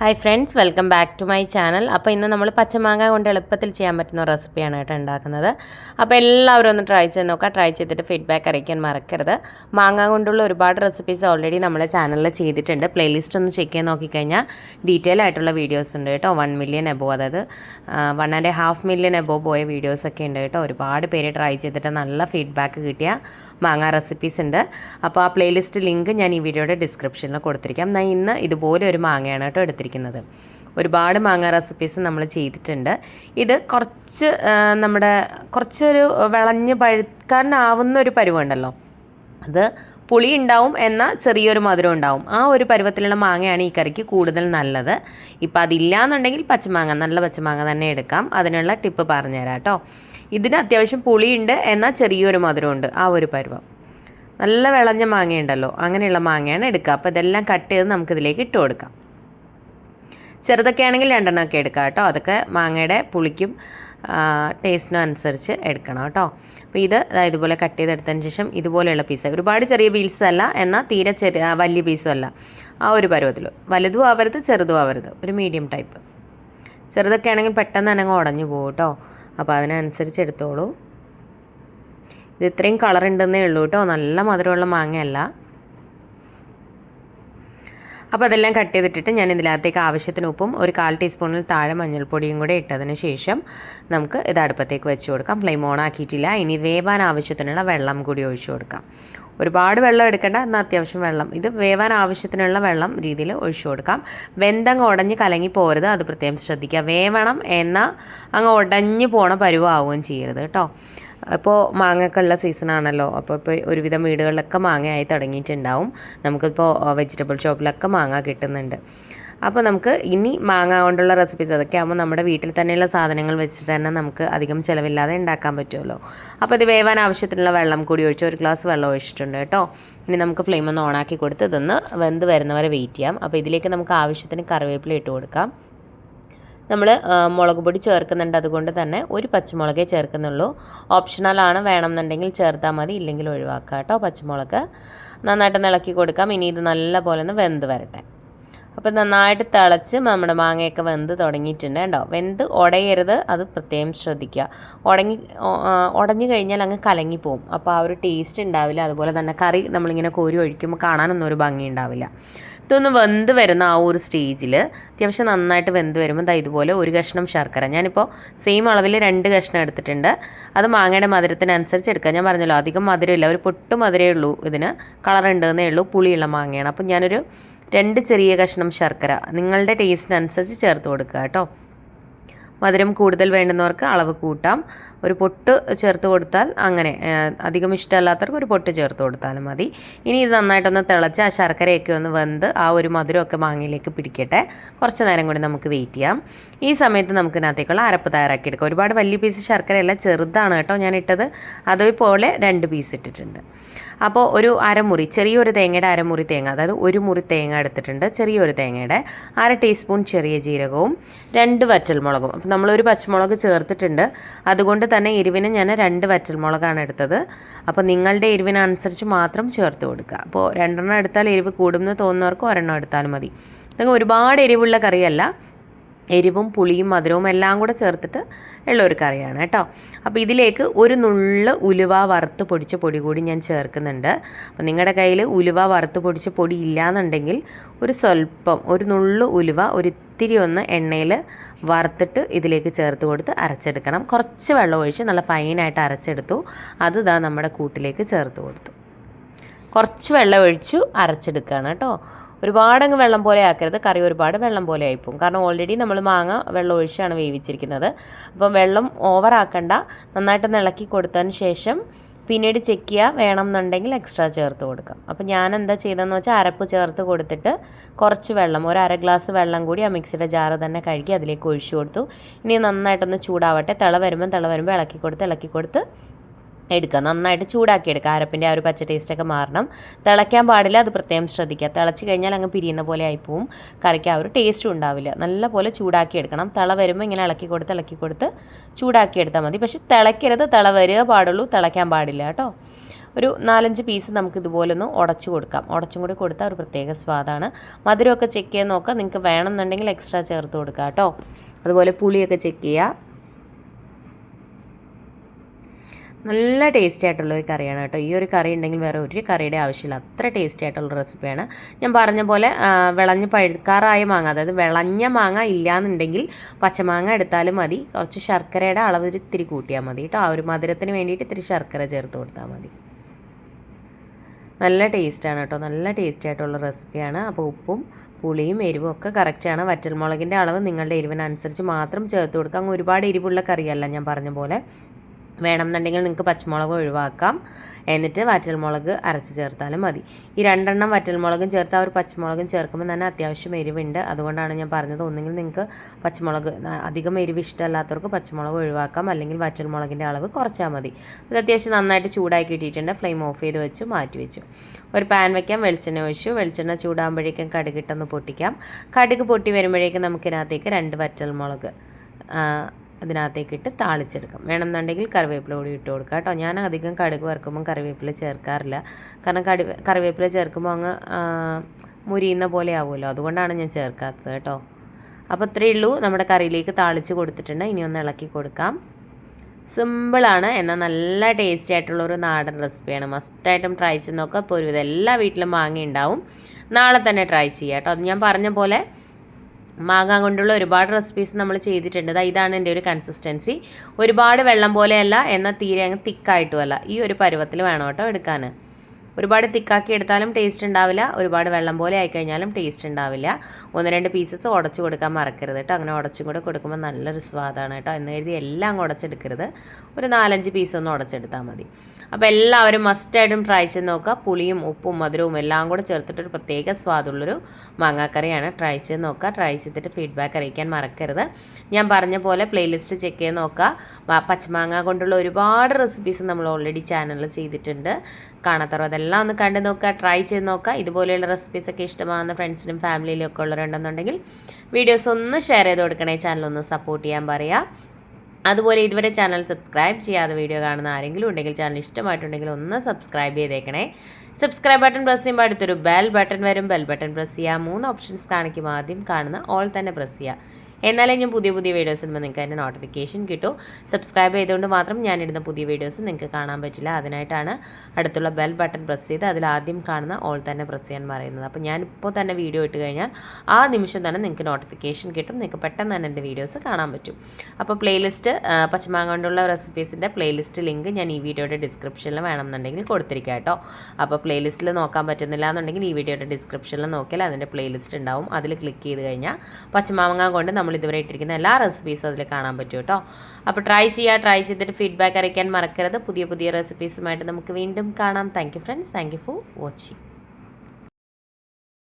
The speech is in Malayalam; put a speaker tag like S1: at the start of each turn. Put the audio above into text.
S1: Hi friends welcome back to my channel അപ്പോൾ ഇന്ന് നമ്മൾ പച്ചമാങ്ങ കൊണ്ട് എളുപ്പത്തിൽ ചെയ്യാൻ പറ്റുന്ന റെസിപ്പിയാണ് കേട്ടോ ഉണ്ടാക്കുന്നത്. അപ്പോൾ എല്ലാവരും ഒന്ന് ട്രൈ ചെയ്ത് നോക്കുക. ട്രൈ ചെയ്തിട്ട് ഫീഡ്ബാക്ക് അറിയിക്കാൻ മറക്കരുത്. മാങ്ങ കൊണ്ടുള്ള ഒരുപാട് റെസിപ്പീസ് ഓൾറെഡി നമ്മളെ ചാനലിൽ ചെയ്തിട്ടുണ്ട്. പ്ലേലിസ്റ്റ് ഒന്ന് ചെക്ക് ചെയ്ത് നോക്കിക്കഴിഞ്ഞാൽ ഡീറ്റെയിൽ ആയിട്ടുള്ള വീഡിയോസ് ഉണ്ട് കേട്ടോ. വൺ മില്യൺ എബോ അതായത് one and half million above പോയ വീഡിയോസൊക്കെ ഉണ്ട് കേട്ടോ. ഒരുപാട് പേര് ട്രൈ ചെയ്തിട്ട് നല്ല ഫീഡ്ബാക്ക് കിട്ടിയ മാങ്ങ റെസിപ്പീസ് ഉണ്ട്. അപ്പോൾ ആ പ്ലേലിസ്റ്റ് ലിങ്ക് ഞാൻ ഈ വീഡിയോയുടെ ഡിസ്ക്രിപ്ഷനിൽ കൊടുത്തിരിക്കാം. ഞാൻ ഇന്ന് ഇതുപോലെ ഒരു മാങ്ങയാണ് കേട്ടോ എടുത്തിരിക്കുന്നത്. ഒരുപാട് മാങ്ങ റെസിപ്പീസ് നമ്മൾ ചെയ്തിട്ടുണ്ട്. ഇത് കുറച്ച് നമ്മുടെ കുറച്ചൊരു വിളഞ്ഞ് പഴുക്കാനാവുന്ന ഒരു പരുവുണ്ടല്ലോ. അത് പുളി ഉണ്ടാവും എന്ന ചെറിയൊരു മധുരം ഉണ്ടാവും. ആ ഒരു പരുവത്തിലുള്ള മാങ്ങയാണ് ഈ കറിക്ക് കൂടുതൽ നല്ലത്. ഇപ്പം അതില്ലാന്നുണ്ടെങ്കിൽ പച്ചമാങ്ങ നല്ല പച്ചമാങ്ങ തന്നെ എടുക്കാം. അതിനുള്ള ടിപ്പ് പറഞ്ഞുതരാം കേട്ടോ. ഇതിന് അത്യാവശ്യം പുളിയുണ്ട് എന്നാൽ ചെറിയൊരു മധുരമുണ്ട് ആ ഒരു പരുവം. നല്ല വിളഞ്ഞ മാങ്ങയുണ്ടല്ലോ. അങ്ങനെയുള്ള മാങ്ങയാണ് എടുക്കുക. അപ്പോൾ ഇതെല്ലാം കട്ട് ചെയ്ത് നമുക്കിതിലേക്ക് ഇട്ട് കൊടുക്കാം. ചെറുതൊക്കെ ആണെങ്കിൽ രണ്ടെണ്ണമൊക്കെ എടുക്കാം കേട്ടോ. അതൊക്കെ മാങ്ങയുടെ പുളിക്കും ടേസ്റ്റിനും അനുസരിച്ച് എടുക്കണം കേട്ടോ. അപ്പോൾ ഇത് ഇതുപോലെ കട്ട് ചെയ്തെടുത്തതിന് ശേഷം ഇതുപോലെയുള്ള പീസ് ഒരുപാട് ചെറിയ പീസ് അല്ല എന്നാൽ തീരെ ചെറിയ വലിയ പീസും അല്ല. ആ ഒരു പരുവത്തിൽ. വലുതും ആവരുത് ചെറുതും ആവരുത്. ഒരു മീഡിയം ടൈപ്പ് ചെറുതൊക്കെ ആണെങ്കിൽ പെട്ടെന്ന് തന്നെ അങ്ങ് ഉടഞ്ഞു പോകും കേട്ടോ. അപ്പോൾ അതിനനുസരിച്ച് എടുത്തോളൂ. ഇത് ഇത്രയും കളർ ഉണ്ടെന്നേ ഉള്ളൂ കേട്ടോ. നല്ല മധുരമുള്ള മാങ്ങയല്ല. അപ്പോൾ അതെല്ലാം കട്ട് ചെയ്തിട്ടിട്ട് ഞാൻ ഇതിനകത്തേക്ക് ആവശ്യത്തിന് ഉപ്പും ഒരു കാൽ ടീസ്പൂണിൽ താഴെ മഞ്ഞൾപ്പൊടിയും കൂടെ ഇട്ടതിന് ശേഷം നമുക്ക് ഇത് അടുപ്പത്തേക്ക് വെച്ച് കൊടുക്കാം. ഫ്ലെയിം ഓൺ ആക്കിയിട്ടില്ല. ഇനി വേവാൻ ആവശ്യത്തിനുള്ള വെള്ളം കൂടി ഒഴിച്ചു കൊടുക്കാം. ഒരുപാട് വെള്ളം എടുക്കേണ്ട എന്നാൽ അത്യാവശ്യം വെള്ളം. ഇത് വേവാൻ ആവശ്യത്തിനുള്ള വെള്ളം രീതിയിൽ ഒഴിച്ചു കൊടുക്കാം. വെന്തങ്ങ് ഉടഞ്ഞ് കലങ്ങി പോരുത് അത് പ്രത്യേകം ശ്രദ്ധിക്കുക. വേവണം എന്നാൽ അങ്ങ് ഉടഞ്ഞ് പോണ പരുവാവുകയും ചെയ്യരുത് കേട്ടോ. ഇപ്പോൾ മാങ്ങക്കുള്ള സീസണാണല്ലോ അപ്പോൾ ഇപ്പോൾ ഒരുവിധം വീടുകളിലൊക്കെ മാങ്ങയായി തുടങ്ങിയിട്ടുണ്ടാവും. നമുക്കിപ്പോൾ വെജിറ്റബിൾ ഷോപ്പിലൊക്കെ മാങ്ങ കിട്ടുന്നുണ്ട്. അപ്പോൾ നമുക്ക് ഇനി മാങ്ങ കൊണ്ടുള്ള റെസിപ്പീസ് അതൊക്കെ ആകുമ്പോൾ നമ്മുടെ വീട്ടിൽ തന്നെയുള്ള സാധനങ്ങൾ വെച്ചിട്ട് തന്നെ നമുക്ക് അധികം ചിലവില്ലാതെ ഉണ്ടാക്കാൻ പറ്റുമല്ലോ അപ്പോൾ ഇത് വേവാൻ ആവശ്യത്തിനുള്ള വെള്ളം കൂടി ഒഴിച്ച് ഒരു ഗ്ലാസ് വെള്ളം ഒഴിച്ചിട്ടുണ്ട് കേട്ടോ. ഇനി നമുക്ക് ഫ്ലെയിം ഒന്ന് ഓണാക്കി കൊടുത്ത് ഇതൊന്ന് വെന്ത് വരുന്നവരെ വെയിറ്റ് ചെയ്യാം. അപ്പോൾ ഇതിലേക്ക് നമുക്ക് ആവശ്യത്തിന് കറിവേപ്പില ഇട്ട് കൊടുക്കാം. നമ്മൾ മുളക് പൊടി ചേർക്കുന്നുണ്ട്. അതുകൊണ്ട് തന്നെ ഒരു പച്ചമുളകേ ചേർക്കുന്നുള്ളൂ. ഓപ്ഷണലാണ് വേണമെന്നുണ്ടെങ്കിൽ ചേർത്താൽ മതി. ഇല്ലെങ്കിൽ ഒഴിവാക്കുക കേട്ടോ പച്ചമുളക്. നന്നായിട്ട് ഇളക്കി കൊടുക്കാം. ഇനി ഇത് നല്ലപോലെ ഒന്ന് വെന്ത് വരട്ടെ. അപ്പോൾ നന്നായിട്ട് തിളച്ച് നമ്മുടെ മാങ്ങയൊക്കെ വെന്ത് തുടങ്ങിയിട്ടുണ്ട് കേട്ടോ. വെന്ത് ഉടയരുത് അത് പ്രത്യേകം ശ്രദ്ധിക്കുക. ഉടങ്ങി ഉടഞ്ഞു കഴിഞ്ഞാൽ അങ്ങ് കലങ്ങിപ്പോവും അപ്പോൾ ആ ഒരു ടേസ്റ്റ് ഉണ്ടാവില്ല. അതുപോലെ തന്നെ കറി നമ്മളിങ്ങനെ കോരി ഒഴിക്കുമ്പോൾ കാണാനൊന്നും ഒരു ഭംഗി ഉണ്ടാവില്ല. ഇതൊന്ന് വെന്ത് വരുന്ന ആ ഒരു സ്റ്റേജിൽ അത്യാവശ്യം നന്നായിട്ട് വെന്ത് വരുമ്പോൾ ദാ ഇതുപോലെ ഒരു കഷ്ണം ശർക്കര. ഞാനിപ്പോൾ സെയിം അളവിൽ രണ്ട് കഷ്ണം എടുത്തിട്ടുണ്ട്. അത് മാങ്ങയുടെ മധുരത്തിനനുസരിച്ച് എടുക്കുക ഞാൻ പറഞ്ഞല്ലോ അധികം മധുരമില്ല. ഒരു പൊട്ട് മധുരമേ ഉള്ളൂ ഇതിന്. കളർ ഉണ്ടെന്നേ ഉള്ളൂ. പുളിയുള്ള മാങ്ങയാണ്. അപ്പം ഞാനൊരു രണ്ട് ചെറിയ കഷ്ണം ശർക്കര നിങ്ങളുടെ ടേസ്റ്റിനനുസരിച്ച് ചേർത്ത് കൊടുക്കുക കേട്ടോ. മധുരം കൂടുതൽ വേണ്ടുന്നവർക്ക് അളവ് കൂട്ടാം. ഒരു പൊട്ട് ചേർത്ത് കൊടുത്താൽ അങ്ങനെ അധികം ഇഷ്ടമല്ലാത്തവർക്ക് ഒരു പൊട്ട് ചേർത്ത് കൊടുത്താലും മതി. ഇനി ഇത് നന്നായിട്ടൊന്ന് തിളച്ച് ആ ശർക്കരയൊക്കെ ഒന്ന് വെന്ത് ആ ഒരു മധുരമൊക്കെ മാങ്ങയിലേക്ക് പിടിക്കട്ടെ. കുറച്ച് നേരം കൂടി നമുക്ക് വെയിറ്റ് ചെയ്യാം. ഈ സമയത്ത് നമുക്ക് ഇതിനകത്തേക്കുള്ള അരപ്പ് തയ്യാറാക്കി എടുക്കാം. ഒരുപാട് വലിയ പീസ് ശർക്കരയല്ല ചെറുതാണ് കേട്ടോ ഞാൻ ഇട്ടത്. അതേപോലെ രണ്ട് പീസ് ഇട്ടിട്ടുണ്ട്. അപ്പോൾ ഒരു അരമുറി ചെറിയൊരു തേങ്ങയുടെ അരമുറി തേങ്ങ അതായത് ഒരു മുറി തേങ്ങ എടുത്തിട്ടുണ്ട് ചെറിയൊരു തേങ്ങയുടെ അര ടീസ്പൂൺ ചെറിയ ജീരകവും രണ്ട് വറ്റൽമുളകും. അപ്പോൾ നമ്മളൊരു പച്ചമുളക് ചേർത്തിട്ടുണ്ട്. അതുകൊണ്ട് തന്നെ എരിവിന് ഞാൻ രണ്ട് വറ്റൽമുളകാണ് എടുത്തത്. അപ്പോൾ നിങ്ങളുടെ എരിവിനനുസരിച്ച് മാത്രം ചേർത്ത് കൊടുക്കുക. അപ്പോൾ രണ്ടെണ്ണം എടുത്താൽ എരിവ് കൂടുമെന്ന് തോന്നുന്നവർക്ക് ഒരെണ്ണം എടുത്താലും മതി. ഇതൊക്കെ ഒരുപാട് എരിവുള്ള കറിയല്ല. എരിവും പുളിയും മധുരവും എല്ലാം കൂടെ ചേർത്തിട്ട് ഉള്ള ഒരു കറിയാണ് കേട്ടോ. അപ്പോൾ ഇതിലേക്ക് ഒരു നുള്ള് ഉലുവ വറുത്ത് പൊടിച്ച പൊടി കൂടി ഞാൻ ചേർക്കുന്നുണ്ട്. അപ്പോൾ നിങ്ങളുടെ കയ്യിൽ ഉലുവ വറുത്ത് പൊടിച്ച പൊടി ഇല്ലാന്നുണ്ടെങ്കിൽ ഒരു സ്വല്പം ഒരു നുള്ളു ഉലുവ ഒരു ഇത്തിരി ഒന്ന് എണ്ണയിൽ വറുത്തിട്ട് ഇതിലേക്ക് ചേർത്ത് കൊടുത്ത് അരച്ചെടുക്കണം. കുറച്ച് വെള്ളം ഒഴിച്ച് നല്ല ഫൈനായിട്ട് അരച്ചെടുത്തു. അത് ഇതാ നമ്മുടെ കൂട്ടിലേക്ക് ചേർത്ത് കൊടുത്തു. കുറച്ച് വെള്ളം ഒഴിച്ചു അരച്ചെടുക്കുകയാണ് കേട്ടോ. ഒരുപാടങ്ങ് വെള്ളം പോലെ ആക്കരുത്. കറി ഒരുപാട് വെള്ളം പോലെ ആയിപ്പോവും. കാരണം ഓൾറെഡി നമ്മൾ മാങ്ങ വെള്ളം ഒഴിച്ചാണ് വേവിച്ചിരിക്കുന്നത്. അപ്പം വെള്ളം ഓവറാക്കണ്ട നന്നായിട്ടൊന്ന് ഇളക്കി കൊടുത്തതിന് ശേഷം പിന്നീട് ചെക്ക് ചെയ്യുക വേണം എന്നുണ്ടെങ്കിൽ എക്സ്ട്രാ ചേർത്ത് കൊടുക്കാം. അപ്പോൾ ഞാൻ എന്താ ചെയ്തതെന്ന് വെച്ചാൽ അരപ്പ് ചേർത്ത് കൊടുത്തിട്ട് കുറച്ച് വെള്ളം ഒരു അര ഗ്ലാസ് വെള്ളം കൂടി ആ മിക്സിയുടെ ജാറ് തന്നെ കഴുകി അതിലേക്ക് ഒഴിച്ചു കൊടുത്തു. ഇനി നന്നായിട്ടൊന്ന് ചൂടാവട്ടെ. തിള വരുമ്പോൾ തിള വരുമ്പോൾ ഇളക്കി കൊടുത്ത് ഇളക്കി കൊടുത്ത് എടുക്കുക. നന്നായിട്ട് ചൂടാക്കി എടുക്കുക അരപ്പിന്റെ ആ ഒരു പച്ച ടേസ്റ്റൊക്കെ മാറണം. തിളയ്ക്കാൻ പാടില്ല അത് പ്രത്യേകം ശ്രദ്ധിക്കുക. തിളച്ച് കഴിഞ്ഞാൽ അങ്ങ് പിരിയുന്ന പോലെ ആയിപ്പോവും. കറിക്ക് ആ ഒരു ടേസ്റ്റും ഉണ്ടാവില്ല. നല്ല പോലെ ചൂടാക്കി എടുക്കണം തിള വരുമ്പോൾ ഇങ്ങനെ ഇളക്കി കൊടുത്ത് ഇളക്കി കൊടുത്ത് ചൂടാക്കി എടുത്താൽ മതി. പക്ഷേ തിളയ്ക്കരുത്. തിള വരിക പാടുള്ളൂ. തിളയ്ക്കാൻ പാടില്ല കേട്ടോ. ഒരു നാലഞ്ച് പീസ് നമുക്ക് ഇതുപോലെ ഒന്ന് ഉടച്ചു കൊടുക്കാം. ഉടച്ചും കൂടി കൊടുത്താൽ ഒരു പ്രത്യേക സ്വാദാണ്. മധുരമൊക്കെ ചെക്ക് ചെയ്യാൻ നോക്കാം നിങ്ങൾക്ക് വേണമെന്നുണ്ടെങ്കിൽ എക്സ്ട്രാ ചേർത്ത് കൊടുക്കാം കേട്ടോ. അതുപോലെ പുളിയൊക്കെ ചെക്ക് ചെയ്യുക. നല്ല ടേസ്റ്റി ആയിട്ടുള്ള ഒരു കറിയാണ് കേട്ടോ. ഈ ഒരു കറി ഉണ്ടെങ്കിൽ വേറെ ഒരു കറിയുടെ ആവശ്യമില്ല. അത്ര ടേസ്റ്റി ആയിട്ടുള്ള റെസിപ്പിയാണ് ഞാൻ പറഞ്ഞ പോലെ വിളഞ്ഞ് പഴുക്കാറായ മാങ്ങ അതായത് വിളഞ്ഞ മാങ്ങ ഇല്ലയെന്നുണ്ടെങ്കിൽ പച്ചമാങ്ങ എടുത്താലും മതി. കുറച്ച് ശർക്കരയുടെ അളവ് ഇത്തിരി കൂട്ടിയാൽ മതി കേട്ടോ. ആ ഒരു മധുരത്തിന് വേണ്ടിയിട്ട് ഇത്തിരി ശർക്കര ചേർത്ത് കൊടുത്താൽ മതി. നല്ല ടേസ്റ്റാണ് കേട്ടോ. നല്ല ടേസ്റ്റി ആയിട്ടുള്ള റെസിപ്പിയാണ് അപ്പോൾ ഉപ്പും പുളിയും എരിവും ഒക്കെ കറക്റ്റാണ് വറ്റൽമുളകിന്റെ അളവ് നിങ്ങളുടെ എരിവിനനുസരിച്ച് മാത്രം ചേർത്ത് കൊടുക്കാം ഒരുപാട് എരിവുള്ള കറിയല്ല ഞാൻ പറഞ്ഞ പോലെ. വേണമെന്നുണ്ടെങ്കിൽ നിങ്ങൾക്ക് പച്ചമുളക് ഒഴിവാക്കാം. എന്നിട്ട് വറ്റൽമുളക് അരച്ച് ചേർത്താലും മതി. ഈ രണ്ടെണ്ണം വറ്റൽമുളകും ചേർത്ത് ആ ഒരു പച്ചമുളകും ചേർക്കുമ്പോൾ തന്നെ അത്യാവശ്യം എരിവുണ്ട്. അതുകൊണ്ടാണ് ഞാൻ പറഞ്ഞത് ഒന്നുകിൽ നിങ്ങൾക്ക് പച്ചമുളക് അധികം എരിവ് ഇഷ്ടമല്ലാത്തവർക്ക് പച്ചമുളക് ഒഴിവാക്കാം. അല്ലെങ്കിൽ വറ്റൽമുളകിന്റെ അളവ് കുറച്ചാൽ മതി. ഇത് അത്യാവശ്യം നന്നായിട്ട് ചൂടാക്കി കിട്ടിയിട്ടുണ്ട്. ഫ്ലെയിം ഓഫ് ചെയ്ത് വെച്ചു മാറ്റി വെച്ചു. ഒരു പാൻ വയ്ക്കാം വെളിച്ചെണ്ണ ഒഴിച്ചു. വെളിച്ചെണ്ണ ചൂടാകുമ്പോഴേക്കും കടുകിട്ടൊന്ന് പൊട്ടിക്കാം. കടുക് പൊട്ടി വരുമ്പോഴേക്കും നമുക്കിതിനകത്തേക്ക് രണ്ട് വറ്റൽമുളക് അതിനകത്തേക്ക് ഇട്ട് താളിച്ചെടുക്കാം. വേണമെന്നുണ്ടെങ്കിൽ കറിവേപ്പില കൂടി ഇട്ട് കൊടുക്കുക കേട്ടോ. ഞാൻ അധികം കടുക് വറുക്കുമ്പോൾ കറിവേപ്പില ചേർക്കാറില്ല. കാരണം കടി കറിവേപ്പില ചേർക്കുമ്പോൾ അങ്ങ് മുരിയുന്ന പോലെ ആവുമല്ലോ. അതുകൊണ്ടാണ് ഞാൻ ചേർക്കാത്തത് കേട്ടോ. അപ്പോൾ ഇത്രയേ ഉള്ളൂ. നമ്മുടെ കറിയിലേക്ക് താളിച്ച് കൊടുത്തിട്ടുണ്ട്. ഇനി ഒന്ന് ഇളക്കി കൊടുക്കാം. സിമ്പിളാണ് എന്നാൽ നല്ല ടേസ്റ്റി ആയിട്ടുള്ള ഒരു നാടൻ റെസിപ്പിയാണ് മസ്റ്റായിട്ടും ട്രൈ ചെയ്ത് നോക്കുക ഇപ്പോൾ ഒരുവിധം എല്ലാ വീട്ടിലും മാങ്ങ ഉണ്ടാവും നാളെ തന്നെ ട്രൈ ചെയ്യാം കേട്ടോ. അത് ഞാൻ പറഞ്ഞ പോലെ മാങ്ങ കൊണ്ടുള്ള ഒരുപാട് റെസിപ്പീസ് നമ്മൾ ചെയ്തിട്ടുണ്ട്. ഇതാണ് എന്റെ ഒരു കൺസിസ്റ്റൻസി ഒരുപാട് വെള്ളം പോലെയല്ല എന്നാൽ തീരെ അങ്ങ് തിക്കായിട്ടുമല്ല. ഈ ഒരു പരുവത്തിൽ വേണം കേട്ടോ എടുക്കാൻ ഒരുപാട് തിക്കാക്കി എടുത്താലും ടേസ്റ്റ് ഉണ്ടാവില്ല. ഒരുപാട് വെള്ളം പോലെ ആയിക്കഴിഞ്ഞാലും ടേസ്റ്റ് ഉണ്ടാവില്ല. ഒന്ന് രണ്ട് പീസസ് ഉടച്ചു കൊടുക്കാൻ മറക്കരുത് കേട്ടോ. അങ്ങനെ ഉടച്ചും കൂടെ കൊടുക്കുമ്പോൾ നല്ലൊരു സ്വാദാണ് കേട്ടോ. എന്ന് കരുതി എല്ലാം ഉടച്ചെടുക്കരുത്. ഒരു നാലഞ്ച് പീസ് ഒന്ന് ഉടച്ചെടുത്താൽ മതി. അപ്പോൾ എല്ലാവരും മസ്റ്റായിട്ടും ട്രൈ ചെയ്ത് നോക്കുക. പുളിയും ഉപ്പും മധുരവും എല്ലാം കൂടെ ചേർത്തിട്ട് ഒരു പ്രത്യേക സ്വാദുള്ളൊരു മാങ്ങാക്കറിയാണ് ട്രൈ ചെയ്ത് നോക്കുക. ട്രൈ ചെയ്തിട്ട് ഫീഡ്ബാക്ക് അറിയിക്കാൻ മറക്കരുത്. ഞാൻ പറഞ്ഞ പോലെ പ്ലേലിസ്റ്റ് ചെക്ക് ചെയ്ത് നോക്കുക. പച്ചമാങ്ങ കൊണ്ടുള്ള ഒരുപാട് റെസിപ്പീസ് നമ്മൾ ഓൾറെഡി ചാനലിൽ ചെയ്തിട്ടുണ്ട്. കാണാത്തവർ അതെല്ലാം ഒന്ന് കണ്ടു നോക്കുക ട്രൈ ചെയ്ത് നോക്കുക. ഇതുപോലെയുള്ള റെസിപ്പീസൊക്കെ ഇഷ്ടമാകുന്ന ഫ്രണ്ട്സിനും ഫാമിലിയിലും ഒക്കെ ഉള്ളവരുണ്ടെന്നുണ്ടെങ്കിൽ വീഡിയോസ് ഒന്ന് ഷെയർ ചെയ്ത് കൊടുക്കണേ. ചാനൽ ഒന്ന് സപ്പോർട്ട് ചെയ്യാൻ പറയാം. അതുപോലെ ഇതുവരെ ചാനൽ സബ്സ്ക്രൈബ് ചെയ്യാതെ വീഡിയോ കാണുന്ന ആരെങ്കിലും ഉണ്ടെങ്കിൽ ചാനൽ ഇഷ്ടമായിട്ടുണ്ടെങ്കിൽ ഒന്ന് സബ്സ്ക്രൈബ് ചെയ്തേക്കണേ. സബ്സ്ക്രൈബ് ബട്ടൺ പ്രസ് ചെയ്യുമ്പോൾ അടുത്തൊരു ബെൽ ബട്ടൺ വരും. ബെൽ ബട്ടൺ പ്രസ് ചെയ്യുക മൂന്ന് ഓപ്ഷൻസ് കാണിക്കും ആദ്യം കാണുന്ന ഓൾ തന്നെ പ്രസ് ചെയ്യുക എന്നാലേ ഞാൻ പുതിയ പുതിയ വീഡിയോസ് ഇടുമ്പോൾ നിങ്ങൾക്ക് അതിന്റെ നോട്ടിഫിക്കേഷൻ കിട്ടും. സബ്സ്ക്രൈബ് ചെയ്തുകൊണ്ട് മാത്രം ഞാനിടുന്ന പുതിയ വീഡിയോസ് നിങ്ങൾക്ക് കാണാൻ പറ്റില്ല. അതിനായിട്ടാണ് അടുത്തുള്ള ബെൽ ബട്ടൺ പ്രസ് ചെയ്ത് അതിൽ ആദ്യം കാണുന്ന ഓൾ തന്നെ പ്രസ് ചെയ്യാൻ പറയുന്നത്. അപ്പോൾ ഞാനിപ്പോൾ തന്നെ വീഡിയോ ഇട്ട് കഴിഞ്ഞാൽ ആ നിമിഷം തന്നെ നിങ്ങൾക്ക് നോട്ടിഫിക്കേഷൻ കിട്ടും. നിങ്ങൾക്ക് പെട്ടെന്ന് തന്നെ എന്റെ വീഡിയോസ് കാണാൻ പറ്റും. അപ്പോൾ പ്ലേലിസ്റ്റ് പച്ചമാങ്ങ കൊണ്ടുള്ള റെസിപ്പീസിന്റെ പ്ലേലിസ്റ്റ് ലിങ്ക് ഞാൻ ഈ വീഡിയോയുടെ ഡിസ്ക്രിപ്ഷനിൽ വേണമെന്നുണ്ടെങ്കിൽ കൊടുത്തിരിക്കാം കേട്ടോ. അപ്പോൾ പ്ലേലിസ്റ്റിൽ നോക്കാൻ പറ്റുന്നില്ല എന്നുണ്ടെങ്കിൽ ഈ വീഡിയോയുടെ ഡിസ്ക്രിപ്ഷനിൽ നോക്കിയാൽ അതിന്റെ പ്ലേലിസ്റ്റ് ഉണ്ടാവും. അതിൽ ക്ലിക്ക് ചെയ്ത് കഴിഞ്ഞാൽ പച്ചമാങ്ങ കൊണ്ട് നമ്മൾ നമ്മൾ ഇതുവരെ ഇട്ടിരിക്കുന്ന എല്ലാ റെസിപ്പീസും അതിൽ കാണാൻ പറ്റും കേട്ടോ. അപ്പോൾ ട്രൈ ചെയ്യുക ട്രൈ ചെയ്തിട്ട് ഫീഡ്ബാക്ക് അറിയിക്കാൻ മറക്കരുത്. പുതിയ പുതിയ റെസിപ്പീസുമായിട്ട് നമുക്ക് വീണ്ടും കാണാം. Thank friends thank for watching